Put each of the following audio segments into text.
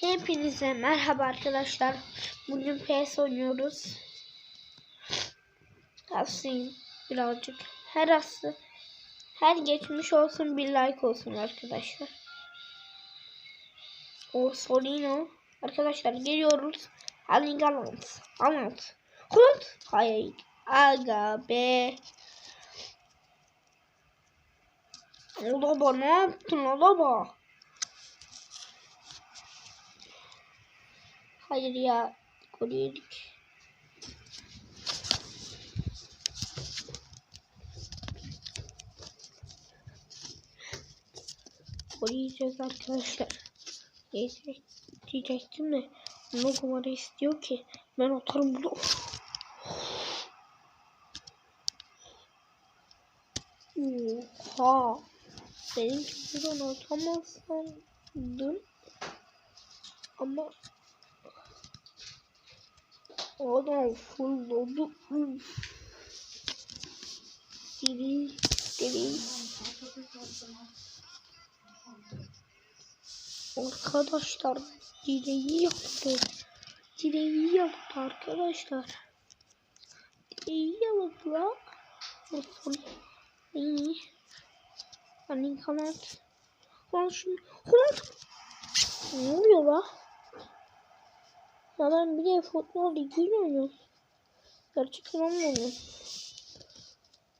Hepinize merhaba arkadaşlar. Bugün PS oynuyoruz. Hastayım birazcık. Her hasta, her geçmiş olsun bir like olsun arkadaşlar. O Solino. Arkadaşlar geliyoruz. Hadi galant. Anlat. Hult. Hayır. Aga be. Olaba ne yaptın olaba? Hayır ya. Gol yedik. Gol yiyeceğiz arkadaşlar. Yiyecek, diyecektim de. Ne kumara istiyor ki. Ben atarım bunu. Oha. Benim buradan atamazsam ama Adam fulladı. Diri diri. Arkadaşlar direği yaptı. Direği yaptı arkadaşlar. Direği yaptı la. Olsun. İyi. Hani kanat. Lan şimdi. Kanat. Ne oluyor la? Ben bir de futbol ligiyle oynuyorum. Gerçek adamla oynuyorum.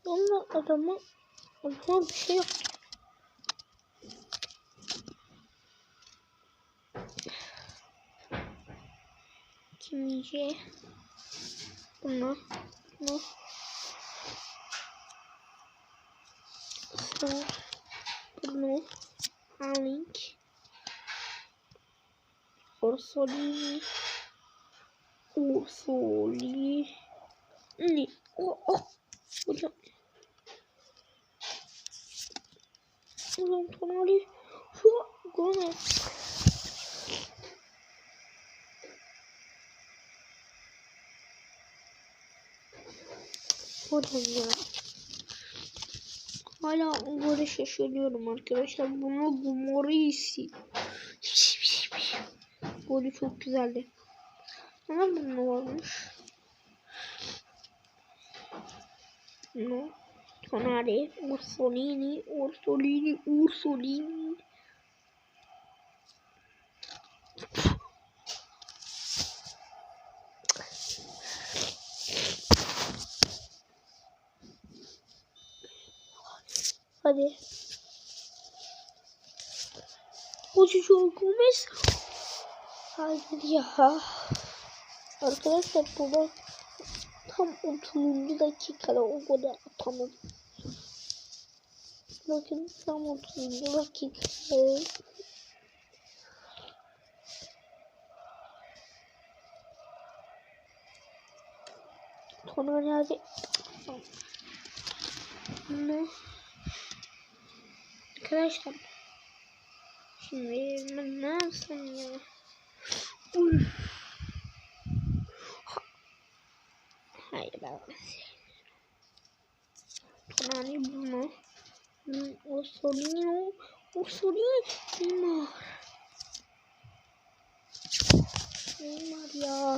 Onunla adama adama bir şey yok. Kim yiyecek? Bunu. Bunu. Sonra bunu. Alink. Orsolini. Ursuli. Ne? Oh, oh. Hocam. Hocam Tonali. Şu Gomez. Hocam ya. Hala böyle şaşırıyorum arkadaşlar. Bunu Gomorisi. Golü çok güzeldi. Ama ne varmış? No. Tonali, Ursolini, Ursolini, Ursolini. Hadi. Uçucu Gomez. Hayır ya. Arkadaşlar baba tam 30. dakikada o golü atamadım. Bakın tam 30. dakikada. Tonali hadi. Ne? Arkadaşlar. Şimdi ne yapsam ya? Uy. Hayır ben Tonali bunu. O Solino. O Solino. Neymar. Neymar ya.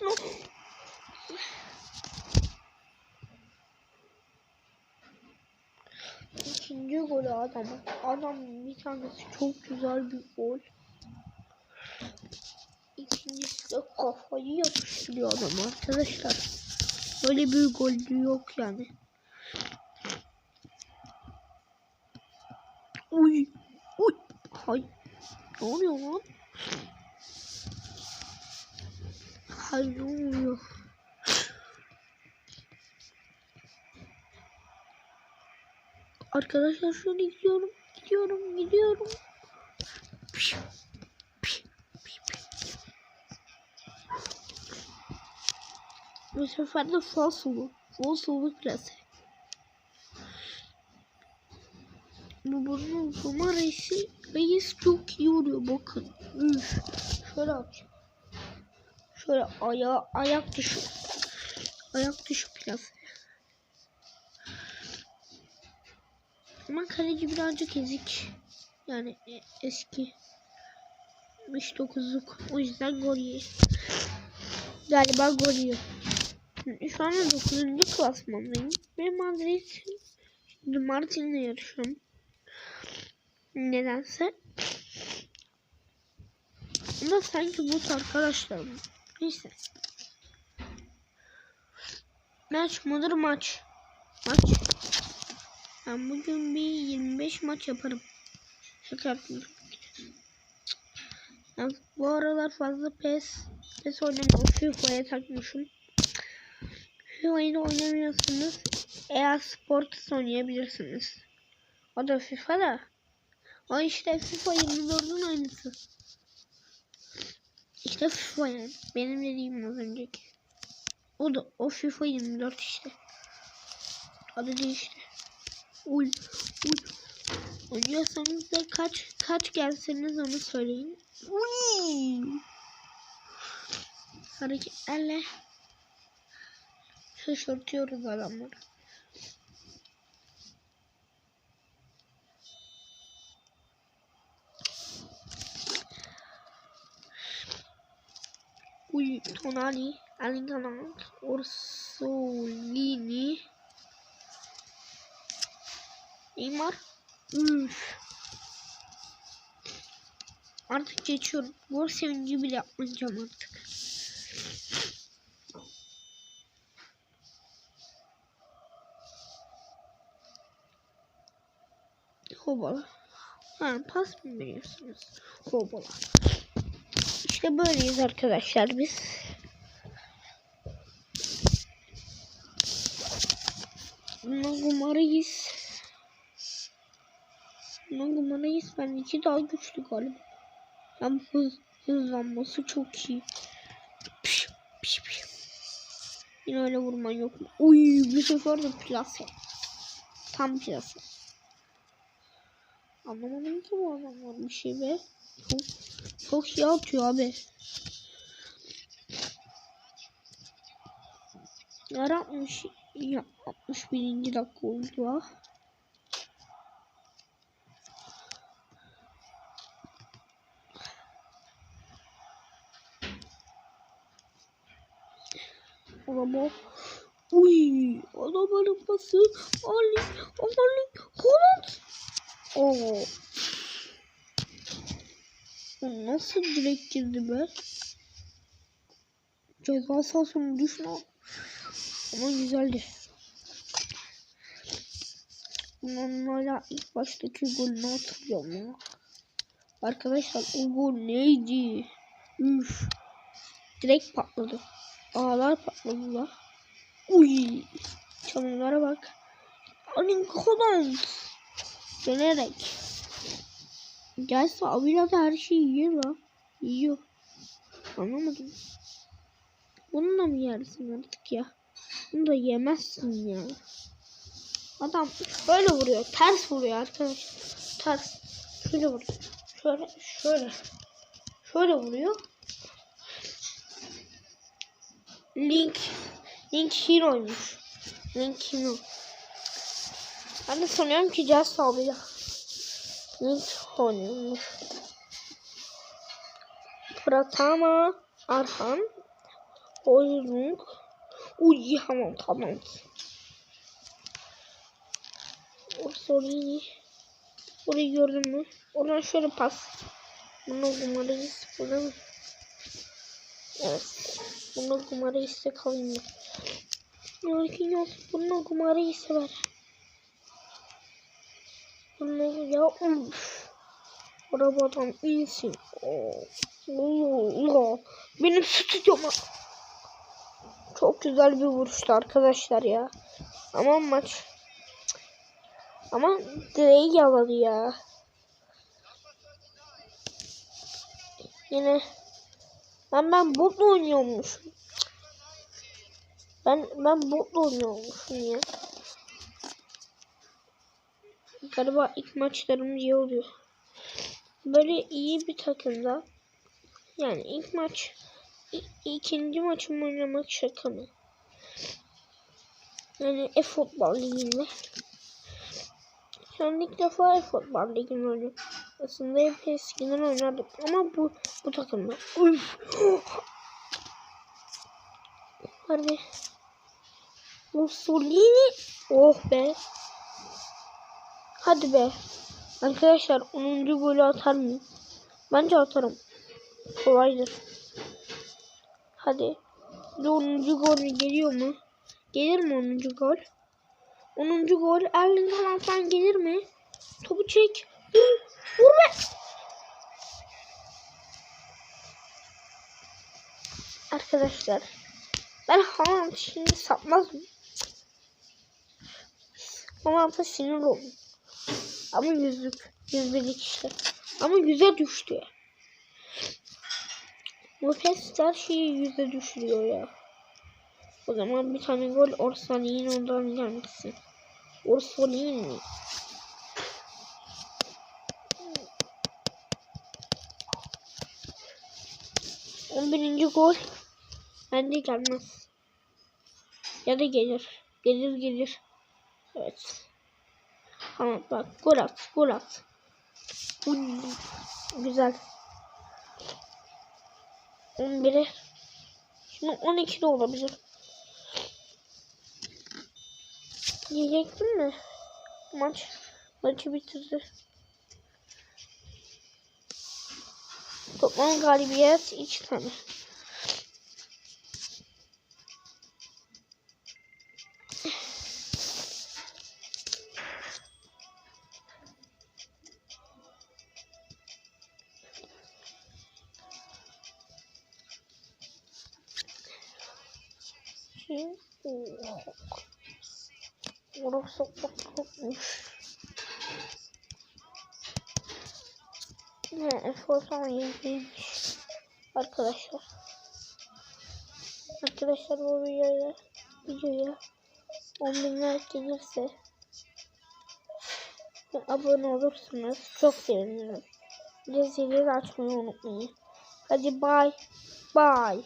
No. İkinci golü adam. Adam bir tanesi çok güzel bir gol. İkincisi de kafayı yapıştırıyor adam arkadaşlar. Böyle bir gol yok yani. Uy. Uy. Hay. Ne oluyor lan? Hayır ne oluyor? Arkadaşlar şöyle gidiyorum, gidiyorum, gidiyorum. Bu sefer de falsolu, falsolu plase. Bu bunun Roma reisi, reis çok iyi oluyor bakın. Üf. Şöyle yapacağım. Şöyle ayağı ayak dışı. Ayak dışı plase. Ama kaleci birazcık ezik. Yani e, eski. 69'luk. O yüzden gol yiyor. Galiba gol yiyor. Şu anda 9. klasmandayım. Ve Madrid şimdi Martin'le yarışıyorum. Nedense. Ama sanki bu arkadaşlarım. Neyse. Maç mıdır maç? Maç. Ben bugün bir 25 maç yaparım. Şaka yapıyorum. Bu aralar fazla PES PES oynamıyorum. FIFA'ya takmışım. FIFA'yı oynamıyorsunuz. Eğer Sports oynayabilirsiniz. O da FIFA da. O işte FIFA 24'ün aynısı. İşte FIFA yani. Benim dediğim az önceki. O da o FIFA 24 işte. Adı değişti. Uy, uy. Oynuyorsanız da kaç kaç gelseniz onu söyleyin. Uy. Hareketlerle şaşırtıyoruz adamları. Uy, Tonali, Erling Haaland, Orsolini, Neymar. Üf. Artık geçiyorum. Gol sevinci bile yapmayacağım artık. Hobala. Ha, pas mı veriyorsunuz? Hobala. İşte böyleyiz arkadaşlar biz. Numarayız. Numarayız. Ben iki daha güçlü galiba. Hem hız, hızlanması çok iyi. Piş, piş, piş. Yine öyle vurman yok mu? Uy bir sefer de plase. Tam plase. Anlamadım ki bu adamlar bir şey be. Çok, çok iyi atıyor abi. Yaratmış. Ya 61. dakika oldu ha. Araba. Uy, arabanın pası. Ali, Ali, Holland. Oo. Nasıl direkt girdi be? Ceza sahasını düşme. Ama güzeldi. Bunun hala ilk baştaki golünü hatırlıyorum ya. Arkadaşlar o gol neydi? Üf. Direkt patladı. Ağlar patladılar. Uy. Çalımlara bak. Anin Holland. Dönerek. Gelse abiyle de her şeyi yiyor la. Yiyor. Anlamadım. Bunu da mı yersin artık ya? Bunu da yemezsin ya. Adam böyle vuruyor. Ters vuruyor arkadaşlar. Ters. Şöyle vuruyor. Şöyle şöyle. Şöyle vuruyor. Link Link Hero'ymuş. Link Hero. Ben de sanıyorum ki Jazz abiyle. Link oynuyormuş. Pratama Arhan Oyunluk Uy tamam tamam. O soruyu Orayı gördün mü? Oradan şöyle pas. Bunu umarız. Burada mı? Evet. Bunu kumarı ise kalayım ben. Lakin yok. Bunu kumarı ise ver. Bunu ya uf. Arabadan insin. Oo. Benim stüdyoma. Çok güzel bir vuruştu arkadaşlar ya. Ama maç. Ama direği yaladı ya. Yine ben ben botla oynuyormuşum. Ben ben botla oynuyormuşum ya. Galiba ilk maçlarım iyi oluyor. Böyle iyi bir takımda yani ilk maç ikinci maçımı oynamak şaka mı? Yani e-futbol liginde. Şu ilk defa e-futbol liginde oynuyorum. Aslında hep eskiden oynardım ama bu bu takımda. Üf. Hadi. Mussolini. Oh be. Hadi be. Arkadaşlar 10. golü atar mı? Bence atarım. Kolaydır. Hadi. Bir de 10. gol geliyor mu? Gelir mi 10. gol? 10. gol Erling Haaland'dan gelir mi? Topu çek. Vur, vur be. Arkadaşlar ben Haaland şimdi sapmaz mı? Haaland'a sinir oldum. Ama yüzlük. Yüzlük işte. Ama yüze düştü. Bu pes her şeyi yüze düşürüyor ya. O zaman bir tane gol Orsalin ondan gelmesin. Orsalin mi? On birinci gol bence gelmez. Ya da gelir. Gelir gelir. Evet. Tamam bak gol at gol at. Uy, güzel. 11'e. Şimdi 12 de olabilir. Diyecektim mi? Maç maçı bitirdi. Toplam galibiyet 2 tane. Ne, tamam yeniymiş. Arkadaşlar. Arkadaşlar bu videoya videoya 10 bin like gelirse abone olursanız çok sevinirim. Zilleri açmayı unutmayın. Hadi bye. Bye.